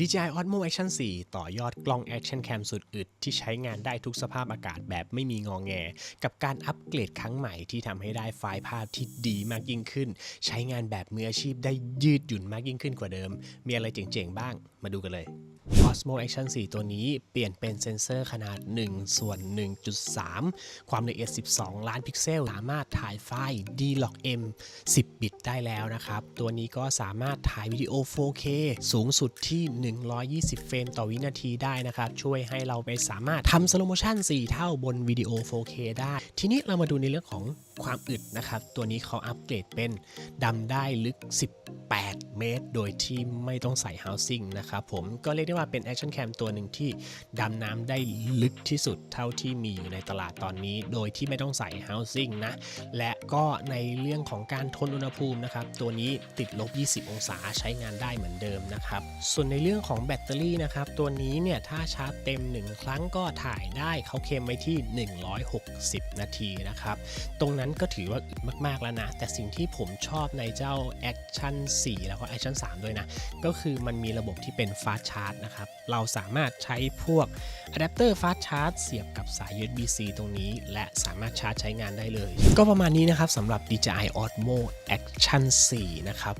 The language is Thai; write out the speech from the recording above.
DJI Osmo Action 4 ต่อยอดกล้อง Action Cam สุดอึด ที่ใช้งานได้ทุกสภาพอากาศแบบไม่มีงองแง กับการอัปเกรดครั้งใหม่ที่ทำให้ได้ไฟล์ภาพที่ดีมากยิ่งขึ้น ใช้งานแบบมืออาชีพได้ยืดหยุ่นมากยิ่งขึ้นกว่าเดิม มีอะไรเจ๋งๆบ้าง มาดูกันเลย Osmo Action 4 ตัวนี้เปลี่ยนเป็นเซนเซอร์ขนาด 1 ส่วน 1.3 ความละเอียด 12 ล้านพิกเซล สามารถถ่ายไฟล์ D-Log M 10 บิตได้แล้วนะครับ ตัวนี้ก็สามารถถ่ายวิดีโอ 4K สูงสุดที่ 120 เฟรมต่อวินาทีได้นะครับ ช่วยให้เราไปสามารถทำสโลโมชัน4 เท่าบนวิดีโอ 4K ได้ ทีนี้เรามาดูในเรื่องของความอึดนะครับ ตัวนี้เขาอัปเกรดเป็นดำได้ลึก8 เมตร โดยที่ไม่ต้องใส่ housing นะครับผมก็เรียกได้ว่าเป็น Action Cam ตัวหนึ่งที่ดำน้ำได้ลึกที่สุดเท่าที่มีอยู่ในตลาดตอนนี้ โดยที่ไม่ต้องใส่ housing นะ และก็ในเรื่องของการทนอุณหภูมินะครับ ตัวนี้ติดลบ 20 องศาใช้งานได้เหมือนเดิมนะครับ ส่วนในเรื่องของแบตเตอรี่นะครับ ตัวนี้เนี่ยถ้าชาร์จเต็ม 1 ครั้งก็ถ่ายได้เขาเคลมไว้ที่ 160 นาทีนะครับ ตรงนั้นก็ถือว่าอึดมาก ๆ แล้วนะ แต่สิ่งที่ผมชอบในเจ้า Action 4 แล้วก็ Action 3 ด้วยนะ ก็คือมันมีระบบที่เป็น Fast Charge นะครับ เราสามารถใช้พวกอะแดปเตอร์ Fast Charge เสียบกับสาย USB-C ตรงนี้ และสามารถชาร์จใช้งานได้เลย ก็ประมาณนี้นะครับสำหรับ DJI Osmo Action 4 นะครับ